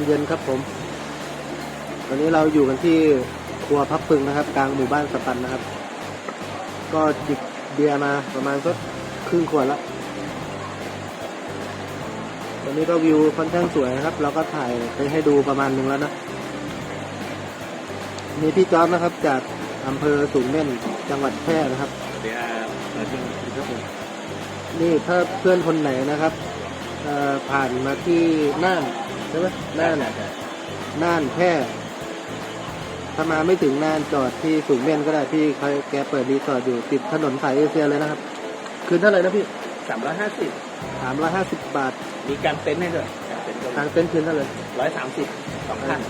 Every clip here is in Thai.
ยามเย็นครับผมตอนนี้เราอยู่กันที่ครัวพับพึงนะครับ กลางหมู่บ้านสปันนะครับ ก็จิบเบียร์มาประมาณสักครึ่งขวดแล้วตอนนี้ก็วิวค่อนข้างสวยนะครับ เราก็ถ่ายไปให้ดูประมาณหนึ่งแล้วนะ มีพี่จอมนะครับ จากอำเภอสูงเม่นจังหวัดแพร่นะครับเดี๋ยวเราจะครับผมนี่ถ้าเพื่อนคนไหนนะครับเอ่อผ่านมาที่น่าน ใช่ไหมน่านน่านแพร่ถ้ามาไม่ถึงน่านจอดที่สูงเม่นก็ได้ที่เขาแกเปิดรีสอร์ทอยู่ติดถนนสายเอเชียเลยนะครับ คืนเท่าไหร่นะพี่สามร้อยห้าสิบสามร้อยห้าสิบบาท มีการเต็นท์ให้ด้วยการเต็นท์กลางเต็นท์คืนเท่าไหร่ร้อยสามสิบสองพัน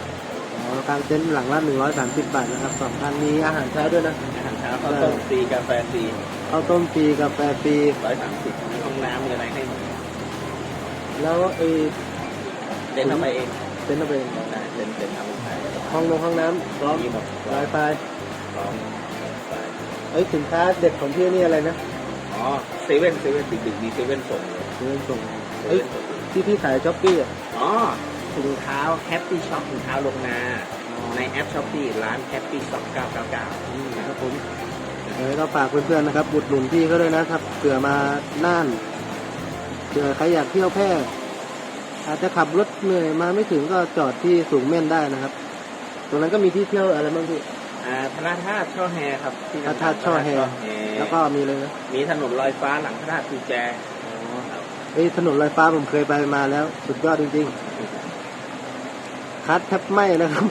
อ๋อกลางเต็นท์หลังละหนึ่งร้อยสามสิบบาทนะครับสองพันมีอาหารเช้าด้วยนะอาหารเช้าข้าวต้มฟรีกาแฟฟรีข้าวต้มฟรีกาแฟฟรีร้อยสามสิบมีห้องน้ำมีอะไรให้หมดแล้วไอ้ เต็นท์ทำไปเองเต็นท์อะไรได้เต็นท์เต็นท์ทำไปห้องนงห้องน้ำพร้อมมีหมดพร้ไวอมไฟพร้อมไอ้ยสินค้าเด็ดของพี่นี่อะไรนะอ๋อเซเว่นเซเว่นดึกๆมีเซเว่นส่งเลยเรื่องส่งเซเอ้ยเว่นส่งที่พี่ขายช้อปปี้อะอ๋อถุงเท้าแฮปปี้ช็อปถุงเท้าลงนาในแอปช้อปปี้ร้านแฮปปี้ช็อป999นี่นะครับผมเดี๋ยวก็ฝากเพื่อนๆนะครับอุดหนุนพี่เขาด้วยนะครับเผื่อมาน่านเผื่อใครอยากเที่ยวแพร่ อาจจะขับรถเหนื่อยมาไม่ถึงก็จอดที่สูงเม่นได้นะครับ ตรงนั้นก็มีที่เที่ยวอะไรบ้างพี่อ่าพระธาตุช่อแฮครับที่พระธาตุช่อแฮแล้วก็มีเลยนะมีถนนลอยฟ้าหลังพระธาตุกุญแจไอ้ยถนนลอยฟ้าผมเคยไปมาแล้ว สุดยอดจริงๆคัดแทบไหมนะครับ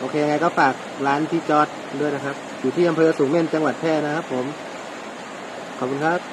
โอเคไงก็ฝากร้านพี่จอร์ดด้วยนะครับ อยู่ที่อำเภอสูงเม่นจังหวัดแพร่นะครับผม ขอบคุณครับ